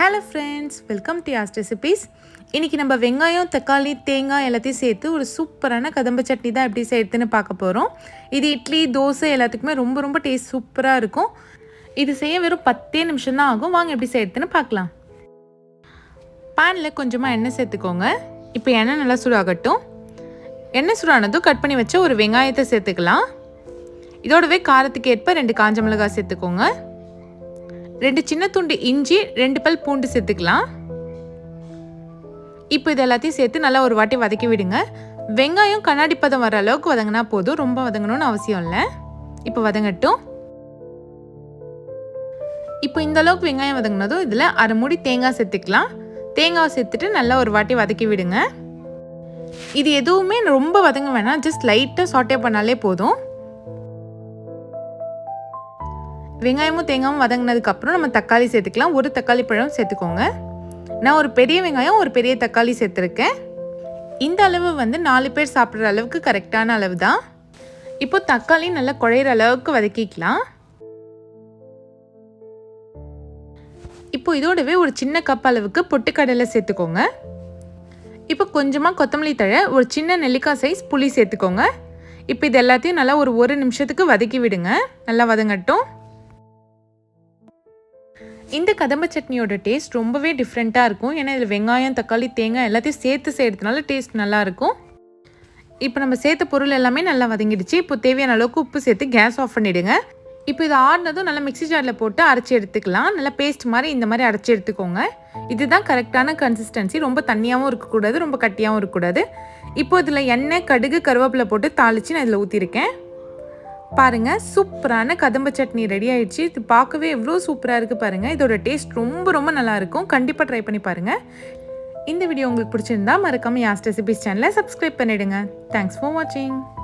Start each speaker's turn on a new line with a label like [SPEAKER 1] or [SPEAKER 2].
[SPEAKER 1] Hello friends welcome to ours recipes இன்றைக்கி நம்ம வெங்காயம் தக்காளி தேங்காய் எல்லாத்தையும் சேர்த்து ஒரு சூப்பரான கதம்ப சட்னி தான் எப்படி சேர்த்துன்னு பார்க்க போகிறோம் இது இட்லி தோசை எல்லாத்துக்குமே ரொம்ப ரொம்ப டேஸ்ட் சூப்பராக இருக்கும். இது செய்ய வெறும் பத்தே நிமிஷம் தான் ஆகும். வாங்க எப்படி சேர்த்துன்னு பார்க்கலாம். பேனில் கொஞ்சமாக எண்ணெய் சேர்த்துக்கோங்க. இப்போ எண்ணெய் நல்லா சூடாகட்டும். எண்ணெய் சூடானதும் கட் பண்ணி வச்ச ஒரு வெங்காயத்தை சேர்த்துக்கலாம். இதோடவே காரத்துக்கு ஏற்ப ரெண்டு காஞ்ச மிளகாய் சேர்த்துக்கோங்க. ரெண்டு சின்ன துண்டு இஞ்சி ரெண்டு பல் பூண்டு சேர்த்துக்கலாம். இப்போ இது எல்லாத்தையும் சேர்த்து நல்லா ஒரு வாட்டி வதக்கி விடுங்க. வெங்காயம் கண்ணாடி பதம் வர அளவுக்கு வதங்கினா போதும். ரொம்ப வதங்கணும்னு அவசியம் இல்லை. இப்போ வதங்கட்டும். இப்போ இந்த அளவுக்கு வெங்காயம் வதங்கினதும் இதில் அரை மூடி தேங்காய் சேர்த்துக்கலாம். தேங்காய் சேர்த்துட்டு நல்லா ஒரு வாட்டி வதக்கி விடுங்க. இது எதுவுமே ரொம்ப வதங்க வேணாம். ஜஸ்ட் லைட்டாக சாட்டே பண்ணாலே போதும். வெங்காயமும் தேங்காயும் வதங்கினதுக்கப்புறம் நம்ம தக்காளி சேர்த்துக்கலாம். ஒரு தக்காளி பழம் சேர்த்துக்கோங்க. நான் ஒரு பெரிய வெங்காயம் ஒரு பெரிய தக்காளி சேர்த்துருக்கேன். இந்த அளவு வந்து நாலு பேர் சாப்பிட்ற அளவுக்கு கரெக்டான அளவு தான் இப்போ தக்காளி நல்லா குழையிற அளவுக்கு வதக்கிக்கலாம். இப்போ இதோடவே ஒரு சின்ன கப் அளவுக்கு பொட்டுக்கடலை சேர்த்துக்கோங்க. இப்போ கொஞ்சமாக கொத்தமல்லி தழை ஒரு சின்ன நெல்லிக்காய் சைஸ் புளி சேர்த்துக்கோங்க. இப்போ இது எல்லாத்தையும் நல்லா ஒரு ஒரு நிமிஷத்துக்கு வதக்கி விடுங்க. நல்லா வதங்கட்டும். இந்த கதம்ப சட்னியோட டேஸ்ட் ரொம்பவே டிஃப்ரெண்ட்டாக இருக்கும். ஏன்னா இதில் வெங்காயம் தக்காளி தேங்காய் எல்லாத்தையும் சேர்த்து செய்கிறதுனால டேஸ்ட் நல்லாயிருக்கும் இப்போ நம்ம சேர்த்த பொருள் எல்லாமே நல்லா வதங்கிடுச்சு. இப்போ தேவையான அளவுக்கு உப்பு சேர்த்து கேஸ் ஆஃப் பண்ணிவிடுங்க இப்போ இது ஆடினதும் நல்லா மிக்சி ஜாரில் போட்டு அரைச்சி எடுத்துக்கலாம். நல்லா பேஸ்ட் மாதிரி இந்த மாதிரி அரைச்சி எடுத்துக்கோங்க. இதுதான் கரெக்டான கன்சிஸ்டன்சி ரொம்ப தண்ணியாகவும் இருக்கக்கூடாது ரொம்ப கட்டியாகவும் இருக்கக்கூடாது. இப்போ இதில் எண்ணெய் கடுகு கருவேப்பிலை போட்டு தாளித்து நான் இதில் ஊற்றிருக்கேன் பாருங்கள் சூப்பரான கதம்ப சட்னி ரெடி ஆயிடுச்சு. இது பார்க்கவே எவ்வளோ சூப்பராக இருக்குது பாருங்கள் இதோட டேஸ்ட் ரொம்ப ரொம்ப நல்லாயிருக்கும் கண்டிப்பாக ட்ரை பண்ணி பாருங்கள் இந்த வீடியோ உங்களுக்கு பிடிச்சிருந்தா மறக்காமல் யாஸ்ட் ரெசிபிஸ் சேனலை சப்ஸ்கிரைப் பண்ணிவிடுங்க தேங்க்ஸ் ஃபார் வாட்சிங்